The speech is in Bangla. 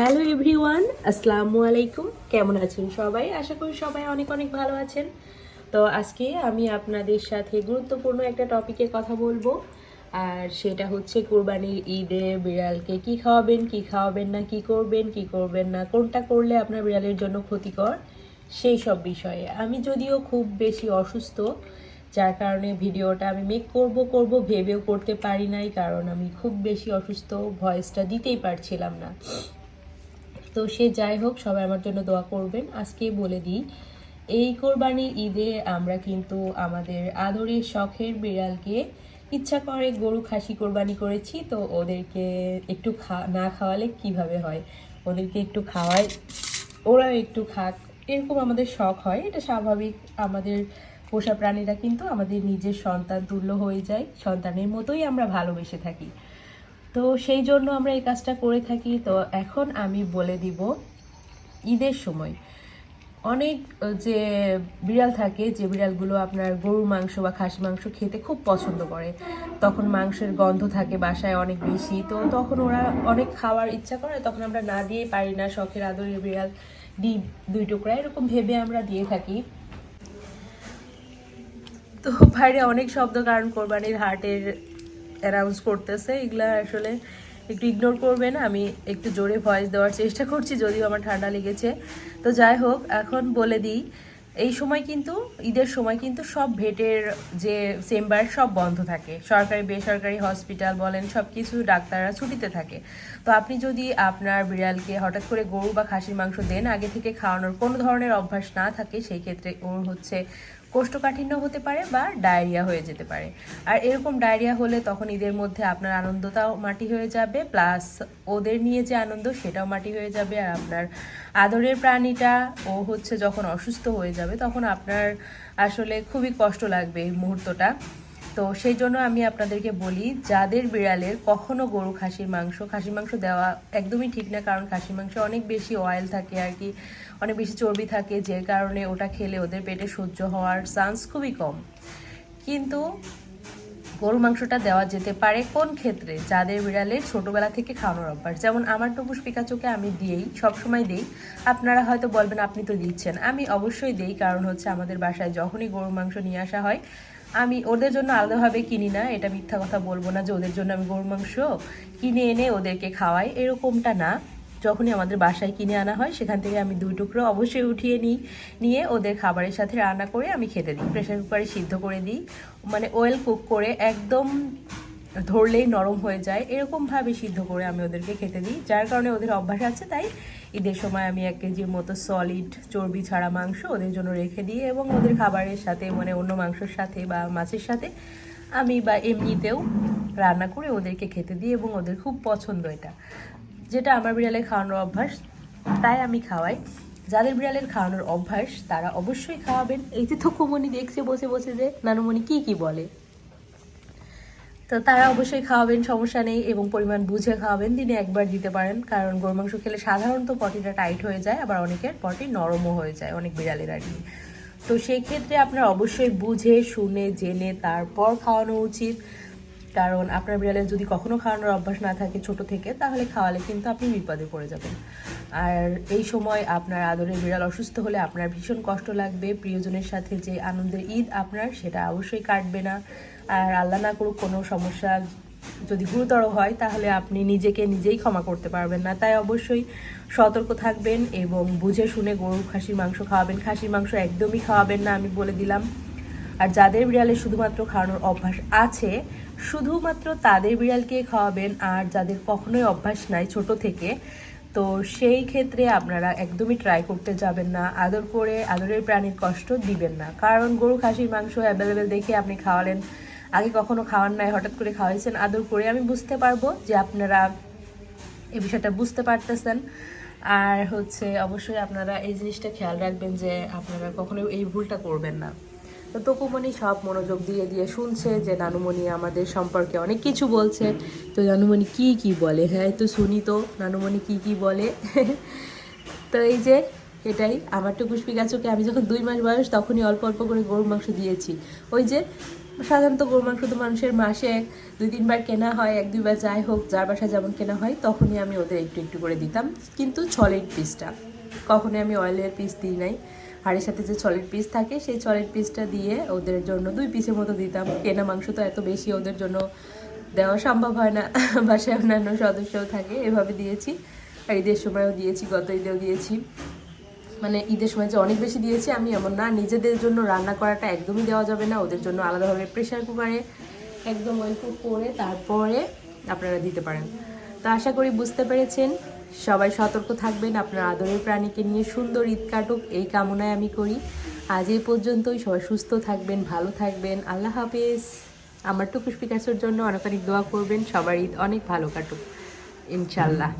হ্যালো এভরিওয়ান, আসসালামু আলাইকুম। কেমন আছেন সবাই? আশা করি সবাই অনেক অনেক ভালো আছেন। তো আজকে আমি আপনাদের সাথে গুরুত্বপূর্ণ একটা টপিকে কথা বলব। আর সেটা হচ্ছে কোরবানির ঈদে বিড়ালকে কি খাওয়াবেন কি খাওয়াবেন না, কি করবেন কি করবেন না, কোনটা করলে আপনার বিড়ালের জন্য ক্ষতিকর, সেই সব বিষয়ে। আমি যদিও খুব বেশি অসুস্থ, যার কারণে ভিডিওটা আমি মেক করব করব, ভেবেও করতে পারি নাই, কারণ আমি খুব বেশি অসুস্থ ভয়েসটা দিতেই পারছিলাম না। তো সে যাই হোক, সবাই আমার জন্য দোয়া করবেন। আজকে বলে দিই, এই কোরবানির ঈদে আমরা কিন্তু আমাদের আদরের শখের বিড়ালকে ইচ্ছা করে গরু খাসি কোরবানি করেছি। তো ওদেরকে একটু খা, না খাওয়ালে কীভাবে হয়? ওদেরকে একটু খাওয়ায় ওরা একটু খাক। এরকম আমাদের শখ হয়। এটা স্বাভাবিক। আমাদের পোষা প্রাণীরা কিন্তু আমাদের নিজের সন্তান তুল্য হয়ে যায়। সন্তানের মতোই আমরা ভালোবেসে থাকি। তো সেই জন্য আমরা এই কাজটা করে থাকি। তো এখন আমি বলে দিব ঈদের সময়। অনেক যে বিড়াল থাকে, যে বিড়ালগুলো আপনার গরুর মাংস বা খাসি মাংস খেতে খুব পছন্দ করে, তখন মাংসের গন্ধ থাকে বাসায় অনেক বেশি। তো তখন ওরা অনেক খাওয়ার ইচ্ছা করে, তখন আমরা না দিয়ে পারি না, শখের আদরের বিড়াল দিই দুই টুকরা, এরকম ভেবে আমরা দিয়ে থাকি। তো বাইরে অনেক শব্দ কারণ কোরবানির হাটের অ্যানাউন্স করতেছে, এগুলা আসলে একটু ইগনোর করবেন। আমি একটু জোরে ভয়েস দেওয়ার চেষ্টা করছি, যদিও আমার ঠান্ডা লেগেছে। তো যাই হোক, এখন বলে দিই, এই সময় কিন্তু, ঈদের সময় কিন্তু সব ভেটের যে চেম্বার সব বন্ধ থাকে। সরকারি, বেসরকারি হসপিটাল বলেন সব কিছু ডাক্তাররা ছুটিতে থাকে। তো আপনি যদি আপনার বিড়ালকে হঠাৎ করে গরু বা খাসির মাংস দেন, আগে থেকে খাওয়ানোর কোনো ধরনের অভ্যাস না থাকে, সেই ক্ষেত্রে ওর হচ্ছে কোষ্ঠকাঠিন্য হতে পারে বা ডায়রিয়া হয়ে যেতে পারে। আর এরকম ডায়রিয়া হলে তখন ঈদের মধ্যে আপনার আনন্দটাও মাটি হয়ে যাবে, প্লাস ওদের নিয়ে যে আনন্দ সেটাও মাটি হয়ে যাবে। আর আপনার আদরের প্রাণীটা, ও হচ্ছে যখন অসুস্থ হয়ে যাবে, তখন আপনার আসলে খুবই কষ্ট লাগবে এই মুহূর্তটা। তো সেই জন্য আমি আপনাদেরকে বলি, যাদের বিড়ালের কখনো গরু, খাসির মাংস খাসির মাংস দেওয়া একদমই ঠিক না, কারণ খাসির মাংস অনেক বেশি অয়েল থাকে আর কি, অনেক বেশি চর্বি থাকে, যে কারণে ওটা খেলে ওদের পেটে সহ্য হওয়ার চান্স খুবই কম। কিন্তু গরু মাংসটা দেওয়া যেতে পারে কোন ক্ষেত্রে? যাদের বিড়ালের ছোটোবেলা থেকে খাওয়ানোর অভ্যাস। যেমন আমার টুকুস পিকাচুকে আমি দিয়েই, সবসময় দিই। আপনারা হয়তো বলবেন, আপনি তো দিচ্ছেন। আমি অবশ্যই দিই, কারণ হচ্ছে আমাদের বাসায় যখনই গরুর মাংস নিয়ে আসা হয় আমি ওদের জন্য আলাদাভাবে কিনি না, এটা মিথ্যা কথা বলব না যে ওদের জন্য আমি গরুর মাংস কিনে এনে ওদেরকে খাওয়াই, এরকমটা না। যখনই আমাদের বাসায় কিনে আনা হয়, সেখান থেকে আমি দুই টুকরো অবশ্যই উঠিয়ে নিই, নিয়ে ওদের খাবারের সাথে রান্না করে আমি খেতে দিই প্রেশার কুকারে সিদ্ধ করে দিই মানে ওয়েল কুক করে একদম ধরলেই নরম হয়ে যায়, এরকমভাবে সিদ্ধ করে আমি ওদেরকে খেতে দিই, যার কারণে ওদের অভ্যাস আছে, তাই ঈদের সময় আমি এক কেজির মতো সলিড চর্বি ছাড়া মাংস ওদের জন্য রেখে দিই এবং ওদের খাবারের সাথে মানে অন্য মাংসের সাথে বা মাছের সাথে আমি বা এমনিতেও রান্না করে ওদেরকে খেতে দিই এবং ওদের খুব পছন্দ এটা। যেটা আমার বিড়ালের খাওয়ানোর অভ্যাস, তাই আমি খাওয়াই। যাদের বিড়ালের খাওয়ানোর অভ্যাস, তারা অবশ্যই খাওয়াবেন। এই যে থকুমনি দেখছে বসে বসে যে, নানুমণি কি কি বলে? তো তারা অবশ্যই খাওয়াবেন, সমস্যা নেই এবং পরিমাণ বুঝে খাওয়াবেন। দিনে একবার দিতে পারেন, কারণ গরু মাংস খেলে সাধারণত পটিটা টাইট হয়ে যায়, আবার অনেকের পটি নরমও হয়ে যায়, অনেক বিড়ালের আর কি। তো সেক্ষেত্রে আপনার অবশ্যই বুঝে, শুনে, জেনে তারপর খাওয়ানো উচিত। কারণ আপনার বিড়ালের যদি কখনো খাওয়ানোর অভ্যাস না থাকে ছোট থেকে, তাহলে খাওয়ালে কিন্তু আপনি বিপদে পড়ে যাবেন। আর এই সময় আপনার আদরের বিড়াল অসুস্থ হলে আপনার ভীষণ কষ্ট লাগবে। প্রিয়জনের সাথে যে আনন্দের ঈদ আপনার, সেটা অবশ্যই কাটবে না। আর আল্লাহ না করুক কোনো সমস্যা যদি গুরুতর হয়, তাহলে আপনি নিজেকে নিজেই ক্ষমা করতে পারবেন না। তাই অবশ্যই সতর্ক থাকবেন এবং বুঝে শুনে গরু খাসির মাংস খাওয়াবেন। খাসির মাংস একদমই খাওয়াবেন না, আমি বলে দিলাম। আর যাদের বিড়ালে শুধুমাত্র খাওয়ানোর অভ্যাস আছে শুধুমাত্র তাদের বিড়ালকে খাওয়াবেন আর যাদের কখনোই অভ্যাস নাই ছোট থেকে, তো সেই ক্ষেত্রে আপনারা একদমই ট্রাই করতে যাবেন না। আদর করে আদরের প্রাণীর কষ্ট দিবেন না। কারণ গরু, খাসির, মাংস অ্যাভেলেবেল দেখে আপনি খাওয়ালেন। আগে কখনো খাওয়ান নাই, হঠাৎ করে খাওয়াইছেন আদর করে। আমি বুঝতে পারব যে আপনারা এই বিষয়টা বুঝতে পারতেছেন। আর হচ্ছে অবশ্যই আপনারা এই জিনিসটা খেয়াল রাখবেন যে আপনারা কখনো এই ভুলটা করবেন না। তো তকুমণি সব মনোযোগ দিয়ে দিয়ে শুনছে যে নানুমণি আমাদের সম্পর্কে অনেক কিছু বলছে। তো নানুমণি কি কি বলে? হ্যাঁ তো শুনি তো, নানুমণি কি কি বলে? তো এই যে, এটাই আমার টুকুস পিকাচুকে আমি যখন দুই মাস বয়স, তখনই অল্প অল্প করে গরুর মাংস দিয়েছি। ওই যে, সাধারণত গরু মাংস তো মানুষের মাসে দুই, তিনবার কেনা হয়, এক, দুইবার যাই হোক, যার বাসা যেমন কেনা হয়, তখনই আমি ওদের একটু একটু করে দিতাম। কিন্তু ছলের পিসটা, কখনোই আমি অয়েলের পিস দিই নাই। হাড়ের সাথে যে ছলের পিস থাকে, সেই ছলের পিসটা দিয়ে ওদের জন্য দুই পিসের মতো দিতাম। কেনা মাংস তো এত বেশি ওদের জন্য দেওয়া সম্ভব হয় না, বাসায় অন্যান্য সদস্যও থাকে, এভাবে দিয়েছি। আর ঈদের সময়ও দিয়েছি, গত ঈদেও দিয়েছি। মানে ঈদের সময় যে অনেক বেশি দিয়েছি, আমি এমন না, নিজেদের জন্য রান্না করাটা একদমই দেওয়া যাবে না, ওদের জন্য আলাদাভাবে প্রেশার কুকারে একদম কুক করে তারপরে আপনারা দিতে পারেন। তো আশা করি বুঝতে পেরেছেন। সবাই সতর্ক থাকবেন, আপনার আদরের প্রাণীকে নিয়ে সুন্দর ঈদ কাটুক, এই কামনায় আমি করি। আজ এই পর্যন্তই, সবাই সুস্থ থাকবেন, ভালো থাকবেন, আল্লাহ হাফেজ। আমার টুকুস পিকাসের জন্য অনেক অনেক দোয়া করবেন, সবার ঈদ অনেক ভালো কাটুক ইনশাল্লাহ